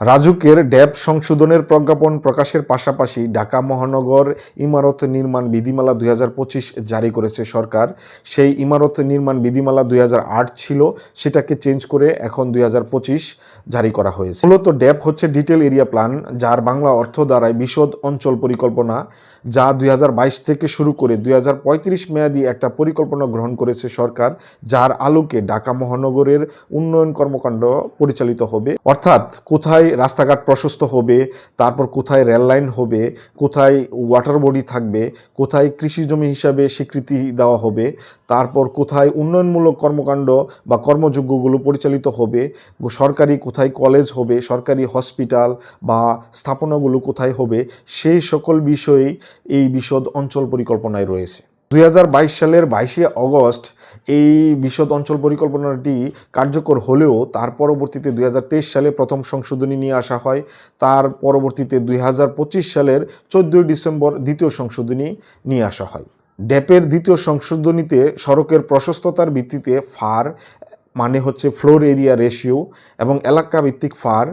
রাজুকের ড্যাব সংশোধনের প্রজ্ঞাপন প্রকাশের পাশাপাশি ঢাকা মহানগর ইমারত নির্মাণ বিধিমালা দুই হাজার পঁচিশ জারি করেছে সরকার। সেই ইমারত নির্মাণ বিধিমালা দুই হাজার আট ছিল, সেটাকে চেঞ্জ করে এখন দুই হাজার পঁচিশ জারি করা হয়েছে। মূলত ড্যাব হচ্ছে ডিটেল এরিয়া প্ল্যান, যার বাংলা অর্থ দ্বারায় বিশদ অঞ্চল পরিকল্পনা, যা দুই হাজার বাইশ থেকে শুরু করে দুই মেয়াদি একটা পরিকল্পনা গ্রহণ করেছে সরকার, যার আলোকে ঢাকা মহানগরের উন্নয়ন কর্মকাণ্ড পরিচালিত হবে। অর্থাৎ কোথায় রাস্তাঘাট প্রশস্ত হবে, তারপর কোথায় রেল লাইন হবে, কোথায় ওয়াটার বডি থাকবে, কোথায় কৃষি জমি হিসাবে স্বীকৃতি দেওয়া হবে, তারপর কোথায় উন্নয়নমূলক কর্মকাণ্ড বা কর্মযোগ্যগুলো পরিচালিত হবে, সরকারি কোথায় কলেজ হবে, সরকারি হসপিটাল বা স্থাপনাগুলো কোথায় হবে, সেই সকল বিষয়েই এই বিশদ অঞ্চল পরিকল্পনায় রয়েছে। দুই হাজার বাইশ সালের বাইশে অগস্ট এই বিশদ অঞ্চল পরিকল্পনাটি কার্যকর হলেও তার পরবর্তীতে দুই হাজার তেইশ সালে প্রথম সংশোধনী নিয়ে আসা হয়। তার পরবর্তীতে দুই হাজার পঁচিশ সালের চোদ্দোই ডিসেম্বর দ্বিতীয় সংশোধনী নিয়ে আসা হয়। ড্যাপের দ্বিতীয় সংশোধনীতে সড়কের প্রশস্ততার ভিত্তিতে ফার মানে হচ্ছে ফ্লোর এরিয়া রেশিও এবং এলাকা ভিত্তিক ফার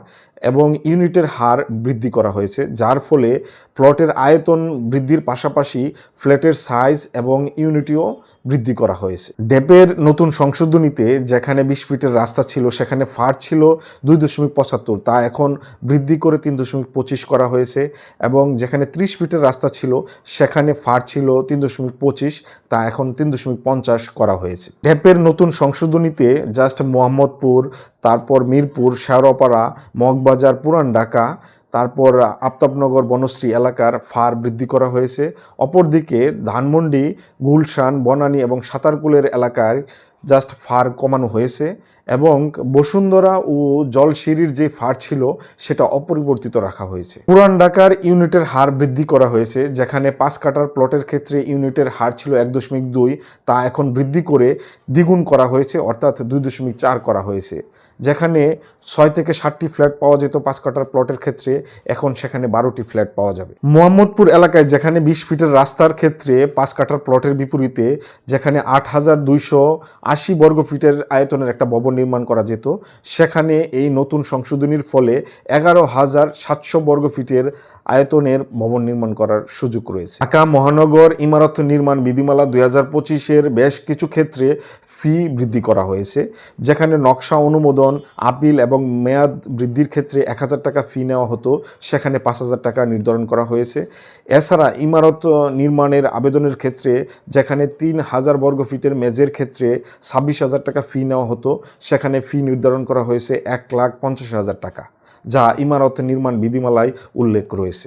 এবং ইউনিটের হার বৃদ্ধি করা হয়েছে, যার ফলে প্লটের আয়তন বৃদ্ধির পাশাপাশি ফ্ল্যাটের সাইজ এবং ইউনিটিও বৃদ্ধি করা হয়েছে। ডেপের নতুন সংশোধনীতে যেখানে বিশ ফিটের রাস্তা ছিল, সেখানে ফার ছিল দুই দশমিক পঁচাত্তর, তা এখন বৃদ্ধি করে তিন দশমিক পঁচিশ করা হয়েছে এবং যেখানে ত্রিশ ফিটের রাস্তা ছিল, সেখানে ফার ছিল তিন দশমিক পঁচিশ, তা এখন তিন দশমিক পঞ্চাশ করা হয়েছে। ডেপের নতুন সংশোধনীতে জাস্ট মোহাম্মদপুর, তারপর মিরপুর, শেওড়াপাড়া, মগবাজার পুরান ঢাকা তারপর আফতাবনগর বনশ্রী এলাকার ফার বৃদ্ধি করা হয়েছে। অপরদিকে ধানমন্ডি, গুলশান, বনানী এবং সাঁতারকুলের এলাকায় জাস্ট ফার কমানো হয়েছে এবং বসুন্ধরা ও জলসিঁড়ির যে ফার ছিল সেটা অপরিবর্তিত রাখা হয়েছে। পুরান ঢাকার ইউনিটের হার বৃদ্ধি করা হয়েছে, যেখানে পাঁচ কাটার প্লটের ক্ষেত্রে ইউনিটের হার ছিল এক দশমিক দুই, তা এখন বৃদ্ধি করে দ্বিগুণ করা হয়েছে, অর্থাৎ দুই দশমিক চার করা হয়েছে। যেখানে ছয় থেকে ষাটটি ফ্ল্যাট পাওয়া যেত পাঁচ কাটার প্লটের ক্ষেত্রে এখন সেখানে বারোটি ফ্ল্যাট পাওয়া যাবে। মোহাম্মদপুর এলাকায় যেখানে বিশ ফিটের রাস্তার ক্ষেত্রে পাঁচ কাটার প্লটের বিপরীতে যেখানে আট হাজার দুইশো আশি বর্গ ফিটের আয়তনের একটা ভবন নির্মাণ করা যেত, সেখানে এই নতুন সংশোধনীর ফলে এগারো হাজার সাতশো বর্গ ফিটের আয়তনের ভবন নির্মাণ করার সুযোগ রয়েছে। ঢাকা মহানগর ইমারত নির্মাণ বিধিমালা দুই হাজার পঁচিশের বেশ কিছু ক্ষেত্রে ফি বৃদ্ধি করা হয়েছে, যেখানে নকশা অনুমোদন, আপিল এবং মেয়াদ বৃদ্ধির ক্ষেত্রে এক হাজার টাকা ফি নেওয়া হতো সেখানে পাঁচ হাজার টাকা নির্ধারণ করা হয়েছে। এছাড়া ইমারত নির্মাণের আবেদনের ক্ষেত্রে যেখানে তিন হাজার বর্গ ফিটের মেজের ক্ষেত্রে ছাব্বিশ হাজার টাকা ফি নেওয়া হতো, সেখানে ফি নির্ধারণ করা হয়েছে এক লাখ পঞ্চাশ হাজার টাকা, যা ইমারত নির্মাণ বিধিমালায় উল্লেখ রয়েছে।